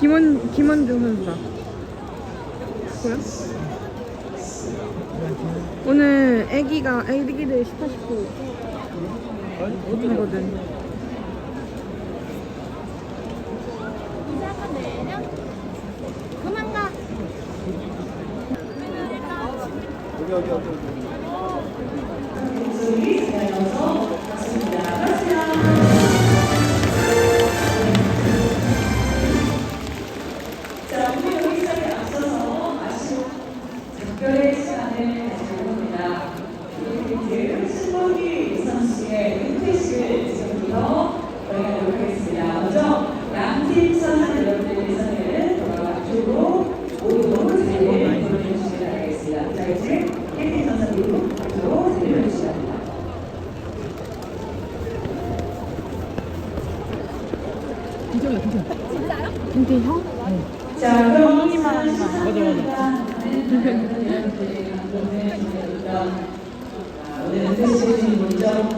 김원 김원중 선수다. 뭐야? 오늘 애기가 애기들 18, 19 하거든. 그만 가. 여기 여기 여기. 2대0? 네. 자, 그럼 이만 하지 마. 맞아, 맞아. 오늘 대신 먼저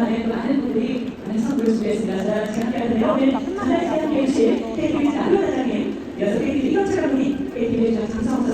안에 많은 분들이 많은 선물을 준비했습니다. 자, 함께하세요. 오늘 한 달씩 함께해 주실 KTV 장로사장님, 여섯 KTV 이경철 감독님, KTV 장성선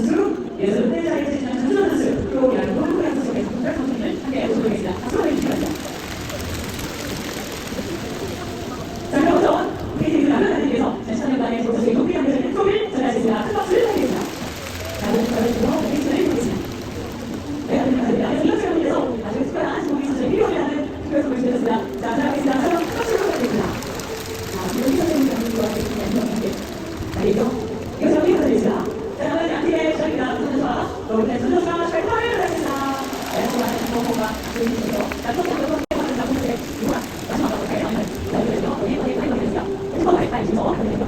Oh.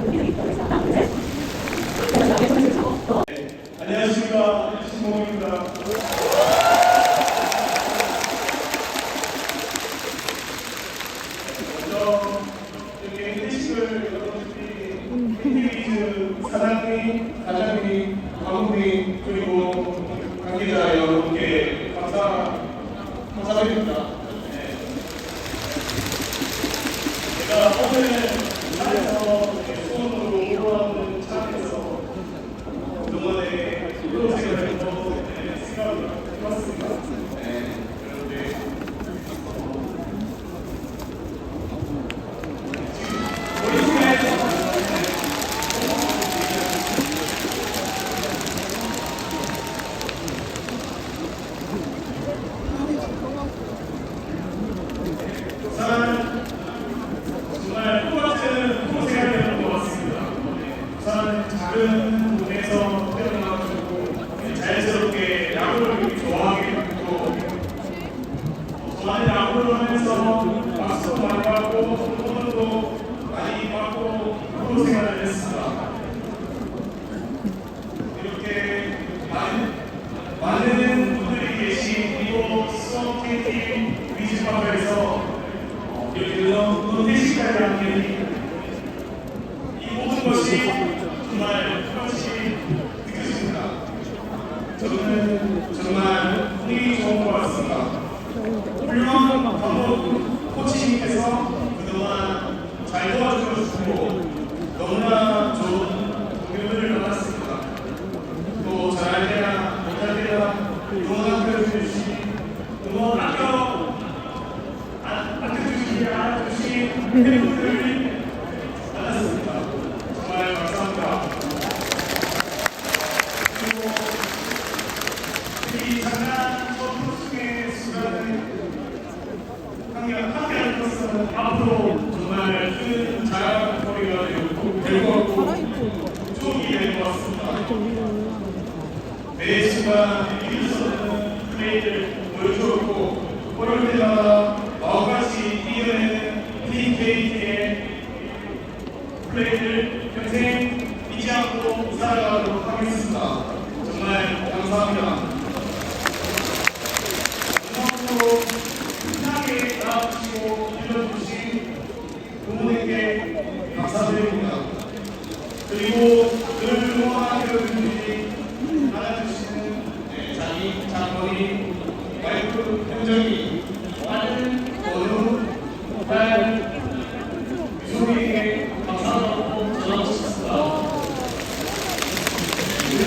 ఉన్న 있습니다. 정말 감사합니다. 음성으로 흔하게 나와주시고 들려주신 부모님께 감사드립니다. 그리고 늘 응원하는 교수님들이 알아주시는 자기 장모님, 와이프 현정이 빠른 어느 딸 유소민에게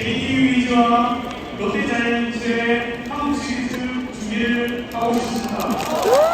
KT 위즈와 롯데자이언츠의 한국 시리즈 준비를 하고 있습니다.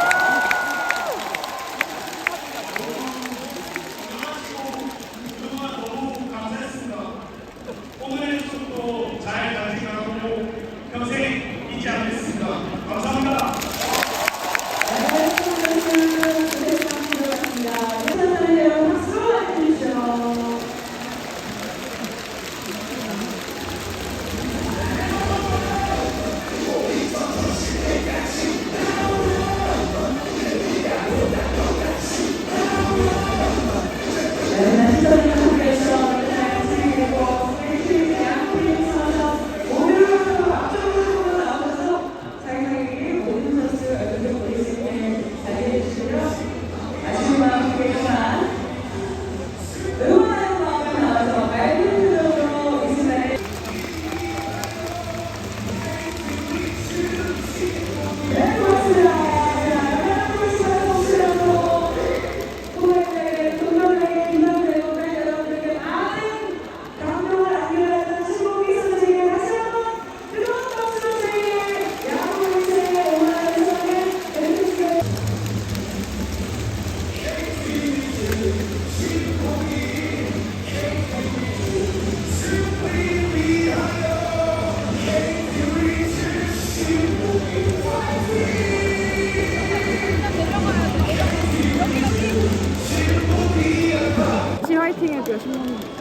다시 화이팅 해줘요 신부님.